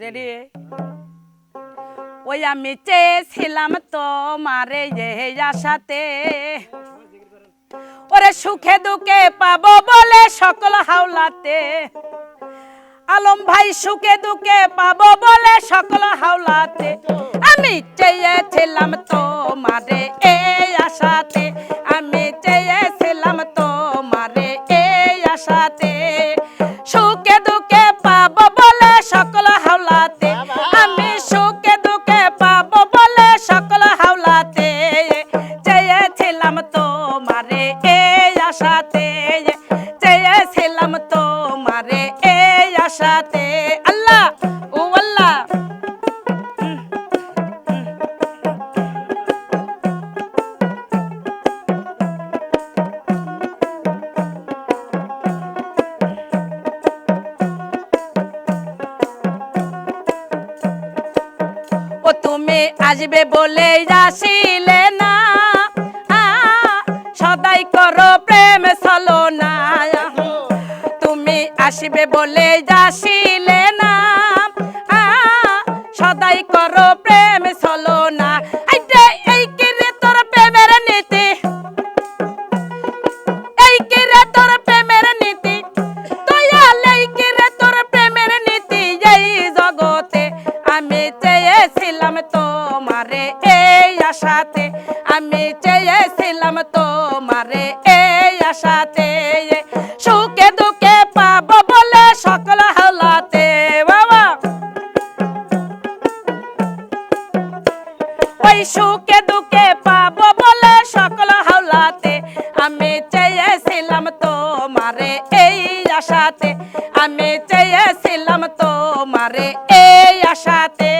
Ready ওই আমি চেয়েছিলাম তোমারে যে আশাতে ওরে সুখে দুঃখে পাবো বলে সকল হাওলাতে আলম ভাই সুখে দুঃখে পাবো বলে সকল হাওলাতে আমি চেয়েছিলাম তোমারে এই আশাতে আমি চেয়েছিলাম তোমারে এই আশাতে। আসবে বলে আসিলে না। সদাই করো প্রেম চলো না তুমি আসবে বলে আসিলে না। সদাই করো প্রেম চলো আমি চেয়েছিলাম তোমারে এই আশাতে। আমি চেয়েছিলাম তোমারে এই আশাতে। সুখে দুঃখে পাবো বলে সকল হালাতে বাবা। ওই সুখে দুঃখে পাবো বলে সকল হাওলাতে। আমি চেয়েছিলাম তোমারে এই আশাতে। আমি চেয়েছিলাম তোমারে আশাতে।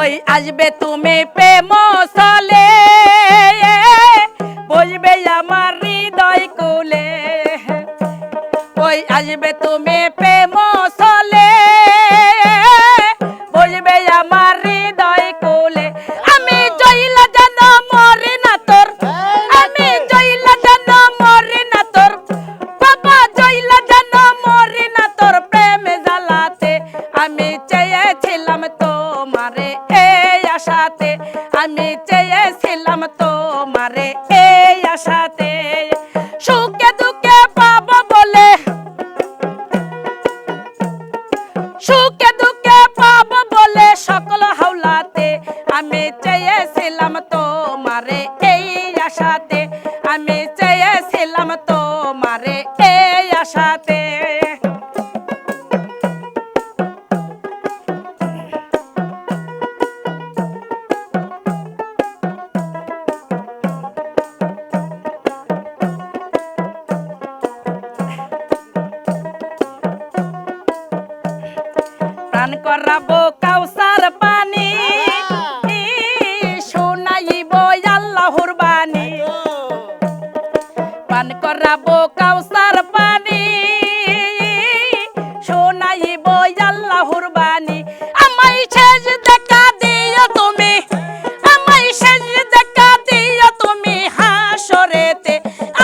ওই আসবে তুমি প্রেম সলে বসবে আমার হৃদয় কুলে। ওই আসবে তুমি প্রেম সলে বসবে আমার হৃদয় কুলে। আমি জইলা যেন মরে না তোর। আমি জইলা যেন মরে না তোর। বাবা জইলা যেন মরে না তোর প্রেম জ্বালাতে। আমি চেয়েছিলাম তোমারে এই আশাতে। আমি চেয়েছিলাম আশাতে প্রাণ করাবো কাউসার পানি কাউসার পানি। শোনাইব আল্লাহর বাণী। আমায় শেষ দেখা দিও তুমি। আমায় শেষ দেখা দিও তুমি হাসরেতে।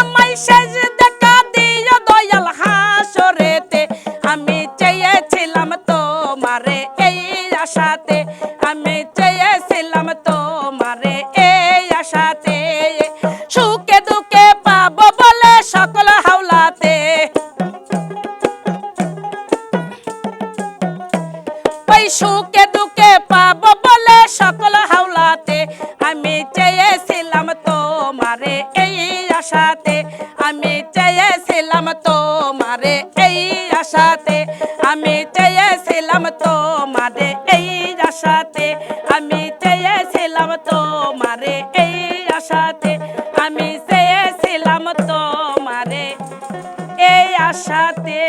আমায় শেষ দেখা দিও দয়াল হাসরেতে। আমি চেয়েছিলাম তোমারে এই আশাতে। আশাতে আমি চেয়েছিলাম তোমারে এই আশাতে। আমি চেয়েছিলাম তোমারে এই আশাতে। আমি চেয়েছিলাম তোমারে এই আশাতে।